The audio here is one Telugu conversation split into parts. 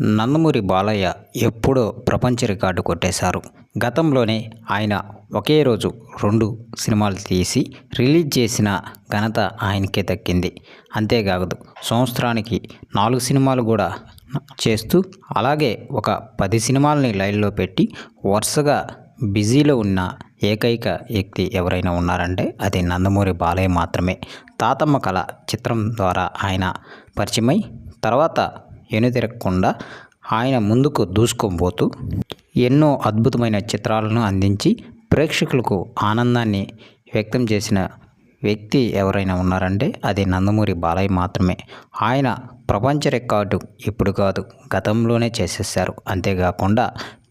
నందమూరి బాలయ్య ఎప్పుడో ప్రపంచ రికార్డు కొట్టేశారు. గతంలోనే ఆయన ఒకే రోజు రెండు సినిమాలు తీసి రిలీజ్ చేసిన ఘనత ఆయనకే దక్కింది. అంతేకాదు సంవత్సరానికి నాలుగు సినిమాలు కూడా చేస్తూ అలాగే ఒక పది సినిమాలని లైన్లో పెట్టి వరుసగా బిజీలో ఉన్న ఏకైక వ్యక్తి ఎవరైనా ఉన్నారంటే అది నందమూరి బాలయ్య మాత్రమే. తాతమ్మ కళ చిత్రం ద్వారా ఆయన పరిచయమై తర్వాత వెనుతిరగకుండా ఆయన ముందుకు దూసుకోబోతూ ఎన్నో అద్భుతమైన చిత్రాలను అందించి ప్రేక్షకులకు ఆనందాన్ని వ్యక్తం చేసిన వ్యక్తి ఎవరైనా ఉన్నారంటే అది నందమూరి బాలయ్య మాత్రమే. ఆయన ప్రపంచ రికార్డు ఇప్పుడు కాదు గతంలోనే చేసేసారు అంతేకాకుండా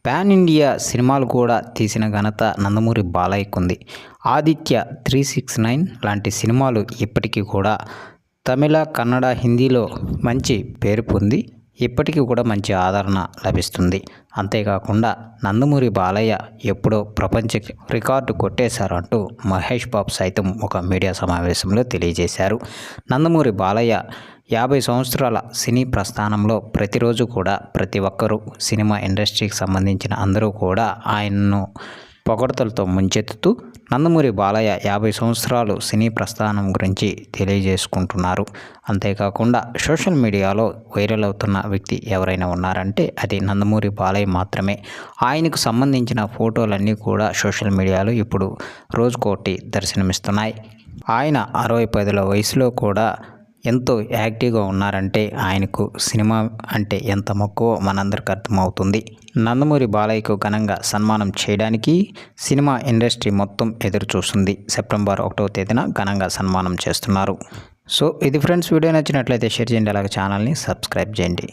పాన్ ఇండియా సినిమాలు కూడా తీసిన ఘనత నందమూరి బాలయ్యకు ఉంది ఆదిత్య త్రీ సిక్స్ నైన్ లాంటి సినిమాలు ఇప్పటికీ కూడా తమిళ కన్నడ హిందీలో మంచి పేరు పొంది ఇప్పటికీ కూడా మంచి ఆదరణ లభిస్తుంది. అంతేకాకుండా నందమూరి బాలయ్య ఎప్పుడో ప్రపంచ రికార్డు కొట్టేశారు అంటూ మహేష్ బాబు సైతం ఒక మీడియా సమావేశంలో తెలియజేశారు. నందమూరి బాలయ్య యాభై సంవత్సరాల సినీ ప్రస్థానంలో ప్రతిరోజు కూడా ప్రతి ఒక్కరూ సినిమా ఇండస్ట్రీకి సంబంధించిన అందరూ కూడా ఆయన్ను పొగడతలతో ముంచెత్తుతూ నందమూరి బాలయ్య యాభై సంవత్సరాలు సినీ ప్రస్థానం గురించి తెలియజేసుకుంటున్నారు. అంతేకాకుండా సోషల్ మీడియాలో వైరల్ అవుతున్న వ్యక్తి ఎవరైనా ఉన్నారంటే అది నందమూరి బాలయ్య మాత్రమే. ఆయనకు సంబంధించిన ఫోటోలన్నీ కూడా సోషల్ మీడియాలో ఇప్పుడు రోజుకోటి దర్శనమిస్తున్నాయి. ఆయన అరవై పదుల వయసులో కూడా ఎంతో యాక్టివ్గా ఉన్నారంటే ఆయనకు సినిమా అంటే ఎంత మక్కువ మనందరికి అర్థమవుతుంది. నందమూరి బాలయ్యకు ఘనంగా సన్మానం చేయడానికి సినిమా ఇండస్ట్రీ మొత్తం ఎదురు చూస్తుంది సెప్టెంబర్ ఒకటవ తేదీన ఘనంగా సన్మానం చేస్తున్నారు. సో ఇది ఫ్రెండ్స్ వీడియో నచ్చినట్లయితే షేర్ చేయండి. అలాగే ఛానల్ని సబ్స్క్రైబ్ చేయండి.